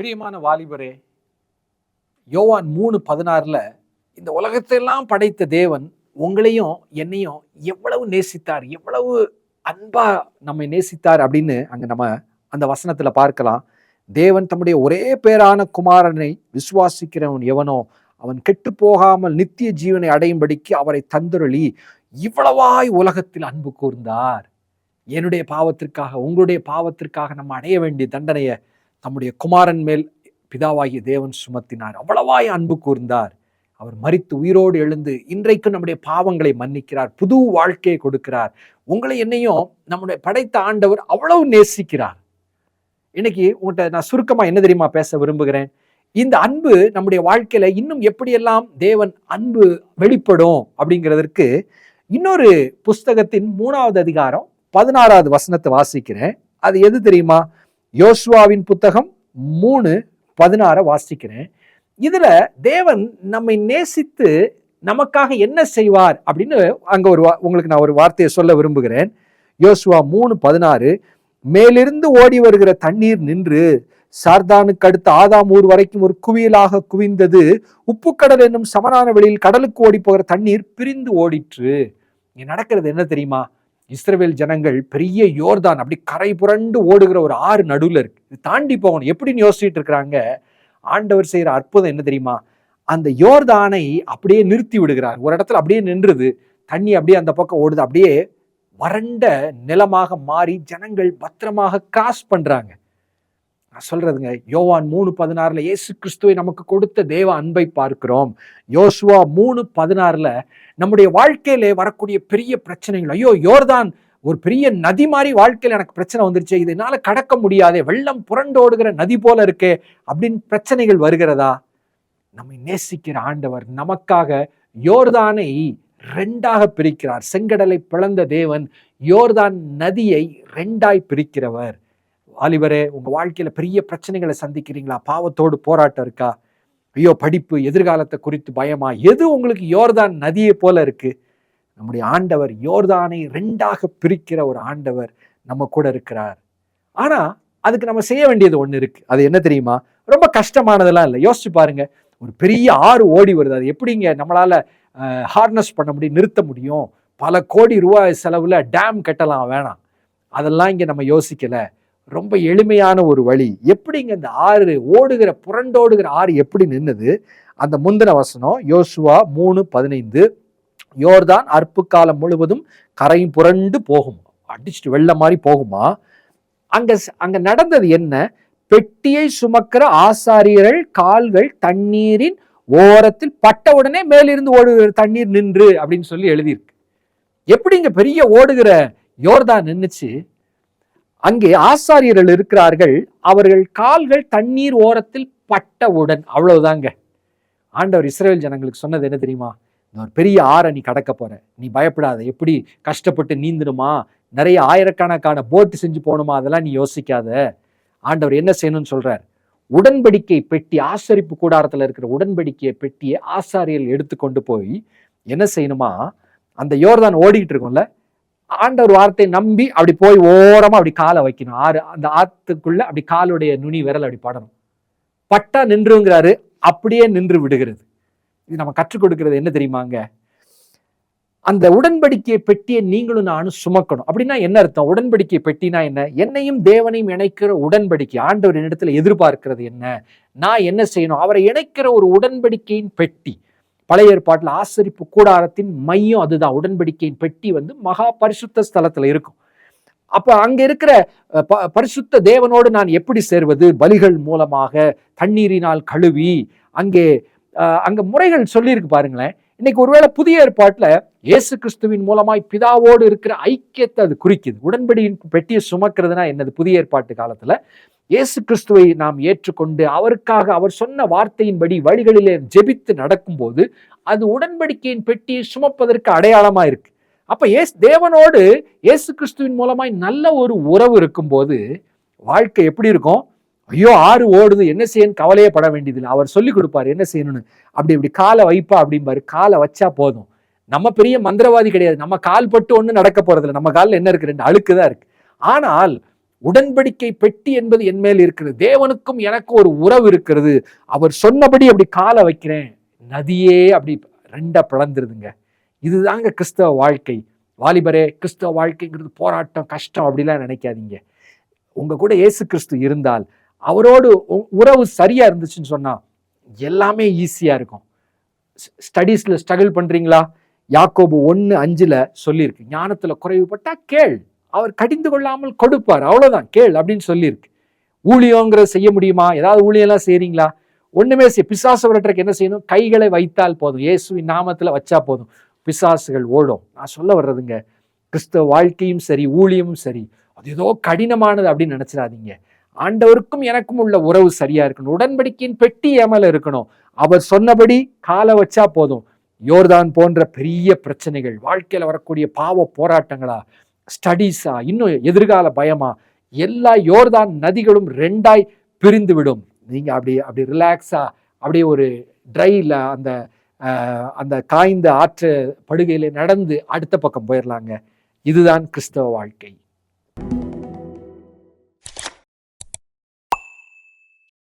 பிரியமான வாலிபரே யோவான் மூணு பதினாறில் இந்த உலகத்தையெல்லாம் படைத்த தேவன் உங்களையும் என்னையும் எவ்வளவு நேசித்தார் எவ்வளவு அன்பா நம்மை நேசித்தார் அப்படின்னு அங்கே நம்ம அந்த வசனத்தில் பார்க்கலாம். தேவன் தம்முடைய ஒரே பேரான குமாரனை விசுவாசிக்கிறவன் எவனோ அவன் கெட்டு போகாமல் நித்திய ஜீவனை அடையும்படிக்கு அவரை தந்துருளி இவ்வளவாய் உலகத்தில் அன்பு கூர்ந்தார். என்னுடைய பாவத்திற்காக உங்களுடைய பாவத்திற்காக நம்ம அடைய வேண்டிய தண்டனையை தம்முடைய குமாரன் மேல் பிதாவாகிய தேவன் சுமத்தினார். அவ்வளவாய் அன்பு கூர்ந்தார். அவர் மறித்து உயிரோடு எழுந்து இன்றைக்கு நம்முடைய பாவங்களை மன்னிக்கிறார். புது வாழ்க்கையை கொடுக்கிறார். உங்களை என்னையும் நம்முடைய படைத்த ஆண்டவர் அவ்வளவு நேசிக்கிறார். இன்னைக்கு உங்கள்கிட்ட நான் சுருக்கமாக என்ன தெரியுமா பேச விரும்புகிறேன்? இந்த அன்பு நம்முடைய வாழ்க்கையில இன்னும் எப்படியெல்லாம் தேவன் அன்பு வெளிப்படும் அப்படிங்கிறதற்கு இன்னொரு புஸ்தகத்தின் மூணாவது அதிகாரம் பதினாறாவது வசனத்தை வாசிக்கிறேன். அது எது தெரியுமா? யோசுவாவின் புத்தகம் மூணு பதினாறை வாசிக்கிறேன். இதில் தேவன் நம்மை நேசித்து நமக்காக என்ன செய்வார் அப்படின்னு அங்கே ஒரு வா- உங்களுக்கு நான் ஒரு வார்த்தையை சொல்ல விரும்புகிறேன். யோசுவா மூணு பதினாறு மேலிருந்து ஓடி வருகிற தண்ணீர் நின்று சார்தானுக்கு அடுத்த ஆதாம் ஊர் வரைக்கும் ஒரு குவியலாக குவிந்தது உப்புக்கடல் என்னும் சமனான வெளியில் கடலுக்கு ஓடி போகிற தண்ணீர் பிரிந்து ஓடிற்று. இங்கே நடக்கிறது என்ன தெரியுமா? இஸ்ரேல் ஜனங்கள் பெரிய யோர்தான் அப்படி கரை புரண்டு ஓடுகிற ஒரு ஆறு நடுவில் இருக்கு. இது தாண்டி போகணும். எப்படின்னு யோசிச்சுட்டு இருக்கிறாங்க? ஆண்டவர் செய்கிற அற்புதம் என்ன தெரியுமா? அந்த யோர்தானை அப்படியே நிறுத்தி விடுகிறார். ஒரு இடத்துல அப்படியே நின்றுது. தண்ணி அப்படியே அந்த பக்கம் ஓடுது. அப்படியே வறண்ட நிலமாக மாறி ஜனங்கள் பத்திரமாக கிராஸ் பண்றாங்க. நான் சொல்றதுங்க யோவான் மூணு பதினாறுல இயேசு கிறிஸ்துவை நமக்கு கொடுத்த தேவ அன்பை பார்க்கிறோம். யோசுவா மூணு பதினாறுல நம்முடைய வாழ்க்கையிலே வரக்கூடிய பெரிய பிரச்சனைகள் ஐயோ யோர்தான் ஒரு பெரிய நதி மாதிரி வாழ்க்கையில் எனக்கு பிரச்சனை வந்துருச்சு இதனால கடக்க முடியாதே வெள்ளம் புரண்டோடுகிற நதி போல இருக்கே அப்படின்னு பிரச்சனைகள் வருகிறதா? நம்மை நேசிக்கிற ஆண்டவர் நமக்காக யோர்தானை ரெண்டாக பிரிக்கிறார். செங்கடலை பிளந்த தேவன் யோர்தான் நதியை ரெண்டாய் பிரிக்கிறவர். ஆலிவரே உங்கள் வாழ்க்கையில் பெரிய பிரச்சனைகளை சந்திக்கிறீங்களா? பாவத்தோடு போராட்டம் இருக்கா? ஐயோ படிப்பு எதிர்காலத்தை குறித்து பயமா? எது உங்களுக்கு யோர்தான் நதியை போல இருக்கு? நம்முடைய ஆண்டவர் யோர்தானை ரெண்டாக பிரிக்கிற ஒரு ஆண்டவர் நம்ம கூட இருக்கிறார். ஆனால் அதுக்கு நம்ம செய்ய வேண்டியது ஒன்று இருக்கு. அது என்ன தெரியுமா? ரொம்ப கஷ்டமானதெல்லாம் இல்லை. யோசிச்சு பாருங்க. ஒரு பெரிய ஆறு ஓடி வருது. அது எப்படிங்க நம்மளால ஹார்னஸ் பண்ண முடியும் நிறுத்த முடியும்? பல கோடி ரூபாய் செலவில் டேம் கட்டலாம். வேணாம். அதெல்லாம் இங்கே நம்ம யோசிக்கல. ரொம்ப எளிமையான ஒரு வழி. எப்படிங்க இந்த ஆறு ஓடுகிற புரண்டோடுகிற ஆறு எப்படி நின்னது? அந்த முந்தின வசனம் யோசுவா மூணு பதினைந்து யோர்தான் அற்பு காலம் முழுவதும் கரையும் புரண்டு போகும். அடிச்சுட்டு வெள்ளம் மாதிரி போகுமா? அங்க அங்க நடந்தது என்ன? பெட்டியை சுமக்கிற ஆசாரியர்கள் கால்கள் தண்ணீரின் ஓரத்தில் பட்ட உடனே மேலிருந்து ஓடுகிற தண்ணீர் நின்று அப்படின்னு சொல்லி எழுதியிருக்கு. எப்படிங்க பெரிய ஓடுகிற யோர்தான் நின்றுச்சு அங்கே ஆசாரியர்கள் இருக்கிறார்கள். அவர்கள் கால்கள் தண்ணீர் ஓரத்தில் பட்டவுடன் அவ்வளவுதாங்க. ஆண்டவர் இஸ்ரேல் ஜனங்களுக்கு சொன்னது என்ன தெரியுமா? இந்த ஒரு பெரிய ஆறை நீ கடக்க போற. நீ பயப்படாத. எப்படி கஷ்டப்பட்டு நீந்தணுமா? நிறைய ஆயிரக்கணக்கான போட்டு செஞ்சு போகணுமா அதெல்லாம் நீ யோசிக்காத. ஆண்டவர் என்ன செய்யணும்னு சொல்றார்? உடன்படிக்கை பெட்டி ஆசரிப்பு கூடாரத்தில் இருக்கிற உடன்படிக்கையை பெட்டியை ஆசாரியர்கள் எடுத்து கொண்டு போய் என்ன செய்யணுமா? அந்த யோர்தான் ஓடிக்கிட்டு இருக்கும்ல? ஆண்டவர் வார்த்தை நம்பி அப்படி போய் ஓரமாக அப்படி காலை வைக்கணும். ஆறு அந்த ஆத்துக்குள்ள அப்படி காலுடைய நுனி விரல் அப்படி படணும். பட்டா நின்றுங்கிறாரு அப்படியே நின்று விடுகிறது. இது நம்ம கற்றுக் கொடுக்கிறது என்ன தெரியுமாங்க அந்த உடன்படிக்கை பெட்டியை நீங்களும் நானும் சுமக்கணும். அப்படின்னா என்ன அர்த்தம்? உடன்படிக்கை பெட்டினா என்ன? என்னையும் தேவனையும் இணைக்கிற உடன்படிக்கை. ஆண்டவர் என்னிடத்துல எதிர்பார்க்கிறது என்ன? நான் என்ன செய்யணும்? அவரை இணைக்கிற ஒரு உடன்படிக்கையின் பெட்டி. பழைய ஏற்பாட்டில் ஆசரிப்பு கூடாரத்தின் மையம் அதுதான். உடன்படிக்கையின் பெட்டி வந்து மகா பரிசுத்த ஸ்தலத்தில் இருக்கும். அப்போ அங்கே இருக்கிற ப- பரிசுத்த தேவனோடு நான் எப்படி சேர்வது? பலிகள் மூலமாக தண்ணீரினால் கழுவி அங்கே அங்கே முறைகள் சொல்லியிருக்கு பாருங்களேன். இன்னைக்கு ஒருவேளை புதிய ஏற்பாட்டில் இயேசு கிறிஸ்துவின் மூலமாய் பிதாவோடு இருக்கிற ஐக்கியத்தை அது குறிக்குது. உடன்படியின் பெட்டியை சுமக்கிறதுனா என்னது? புதிய ஏற்பாட்டு காலத்தில் இயேசு கிறிஸ்துவை நாம் ஏற்றுக்கொண்டு அவருக்காக அவர் சொன்ன வார்த்தையின்படி வழிகளிலே ஜெபித்து நடக்கும்போது அது உடன்படிக்கையின் பெட்டியை சுமப்பதற்கு அடையாளமாக இருக்கு. அப்போ ஏசு தேவனோடு இயேசு கிறிஸ்துவின் மூலமாய் நல்ல ஒரு உறவு இருக்கும்போது வாழ்க்கை எப்படி இருக்கும்? ஐயோ ஆறு ஓடுது என்ன செய்யணும் கவலையே பட வேண்டியதில்லை. அவர் சொல்லி கொடுப்பார் என்ன செய்யணும்னு. அப்படி இப்படி காலை வைப்பா அப்படிம்பாரு. காலை வச்சா போதும். நம்ம பெரிய மந்திரவாதி கிடையாது. நம்ம கால் பட்டு ஒன்றும் நடக்க போறதில்ல. நம்ம காலில் என்ன இருக்கு? ரெண்டு அழுக்கு தான் இருக்கு. ஆனால் உடன்படிக்கை பெட்டி என்பது என் மேல் இருக்கிறது. தேவனுக்கும் எனக்கு ஒரு உறவு இருக்கிறது. அவர் சொன்னபடி அப்படி காலை வைக்கிறேன். நதியே அப்படி ரெண்டா பிளந்துருதுங்க. இதுதாங்க கிறிஸ்தவ வாழ்க்கை. வாலிபரே கிறிஸ்தவ வாழ்க்கைங்கிறது போராட்டம் கஷ்டம் அப்படிலாம் நினைக்காதீங்க. உங்க கூட இயேசு கிறிஸ்து இருந்தால் அவரோடு உ- உறவு சரியா இருந்துச்சுன்னு சொன்னா எல்லாமே ஈஸியா இருக்கும். ஸ்டடீஸ்ல ஸ்ட்ரகிள் பண்றீங்களா? யாக்கோபு ஒன்று அஞ்சுல சொல்லியிருக்கு. ஞானத்துல குறைவுபட்டா கேள். அவர் கடிந்து கொள்ளாமல் கொடுப்பார். அவ்வளவுதான். கேள் அப்படின்னு சொல்லியிருக்கு. ஊழியங்கிறத செய்ய முடியுமா? ஏதாவது ஊழியெல்லாம் செய்கிறீங்களா ஒண்ணுமே செய்ய பிசாசு விரட்டுறக்கு என்ன செய்யணும்? கைகளை வைத்தால் போதும். இயேசுவின் நாமத்துல வச்சா போதும். பிசாசுகள் ஓடும். நான் சொல்ல வர்றதுங்க கிறிஸ்தவ வாழ்க்கையும் சரி ஊழியமும் சரி அது ஏதோ கடினமானது அப்படின்னு நினைச்சிடாதீங்க. ஆண்டவருக்கும் எனக்கும் உள்ள உறவு சரியா இருக்கணும். உடன்படிக்கையின் பெட்டி ஏமல இருக்கணும். அவர் சொன்னபடி காலை வச்சா போதும். யோர்தான் போன்ற பெரிய பிரச்சனைகள் வாழ்க்கையில் வரக்கூடிய பாவ போராட்டங்களா ஸ்டடீஸா இன்னும் எதிர்கால பயமா எல்லா யோர்தான் நதிகளும் ரெண்டாய் பிரிந்து விடும் நீங்க அப்படி அப்படி ரிலாக்ஸா அப்படியே ஒரு ட்ரைல அந்த அந்த காய்ந்த ஆற்று படுகையில் நடந்து அடுத்த பக்கம் போயிடலாங்க இதுதான் கிறிஸ்தவ வாழ்க்கை.